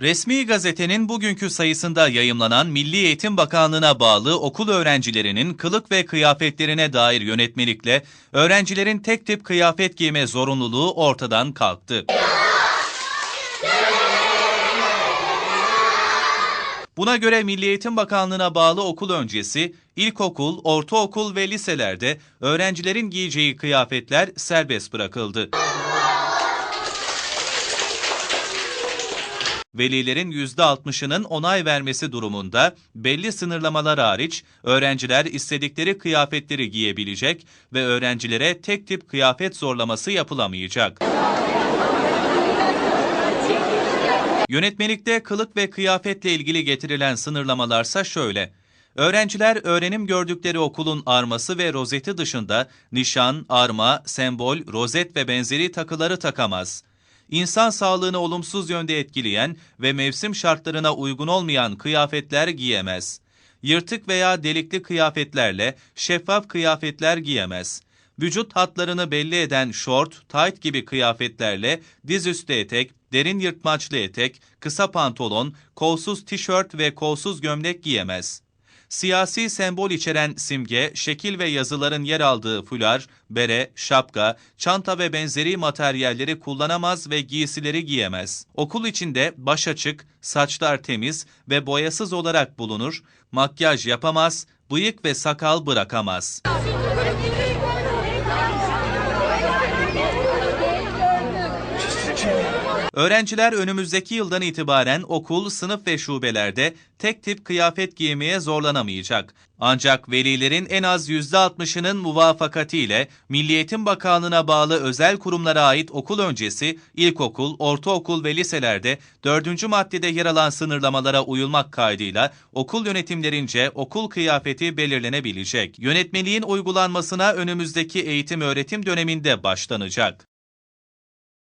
Resmi gazetenin bugünkü sayısında yayımlanan Milli Eğitim Bakanlığı'na bağlı okul öğrencilerinin kılık ve kıyafetlerine dair yönetmelikle öğrencilerin tek tip kıyafet giyme zorunluluğu ortadan kalktı. Buna göre Milli Eğitim Bakanlığı'na bağlı okul öncesi, ilkokul, ortaokul ve liselerde öğrencilerin giyeceği kıyafetler serbest bırakıldı. Velilerin %60'ının onay vermesi durumunda belli sınırlamalar hariç öğrenciler istedikleri kıyafetleri giyebilecek ve öğrencilere tek tip kıyafet zorlaması yapılamayacak. Yönetmelikte kılık ve kıyafetle ilgili getirilen sınırlamalarsa şöyle. Öğrenciler öğrenim gördükleri okulun arması ve rozeti dışında nişan, arma, sembol, rozet ve benzeri takıları takamaz. İnsan sağlığını olumsuz yönde etkileyen ve mevsim şartlarına uygun olmayan kıyafetler giyemez. Yırtık veya delikli kıyafetlerle şeffaf kıyafetler giyemez. Vücut hatlarını belli eden şort, tayt gibi kıyafetlerle dizüstü etek, derin yırtmaçlı etek, kısa pantolon, kolsuz tişört ve kolsuz gömlek giyemez. Siyasi sembol içeren simge, şekil ve yazıların yer aldığı fular, bere, şapka, çanta ve benzeri materyalleri kullanamaz ve giysileri giyemez. Okul içinde baş açık, saçlar temiz ve boyasız olarak bulunur, makyaj yapamaz, bıyık ve sakal bırakamaz. Öğrenciler önümüzdeki yıldan itibaren okul, sınıf ve şubelerde tek tip kıyafet giymeye zorlanamayacak. Ancak velilerin en az %60'ının muvafakati ile Milli Eğitim Bakanlığı'na bağlı özel kurumlara ait okul öncesi, ilkokul, ortaokul ve liselerde 4. maddede yer alan sınırlamalara uyulmak kaydıyla okul yönetimlerince okul kıyafeti belirlenebilecek. Yönetmeliğin uygulanmasına önümüzdeki eğitim öğretim döneminde başlanacak.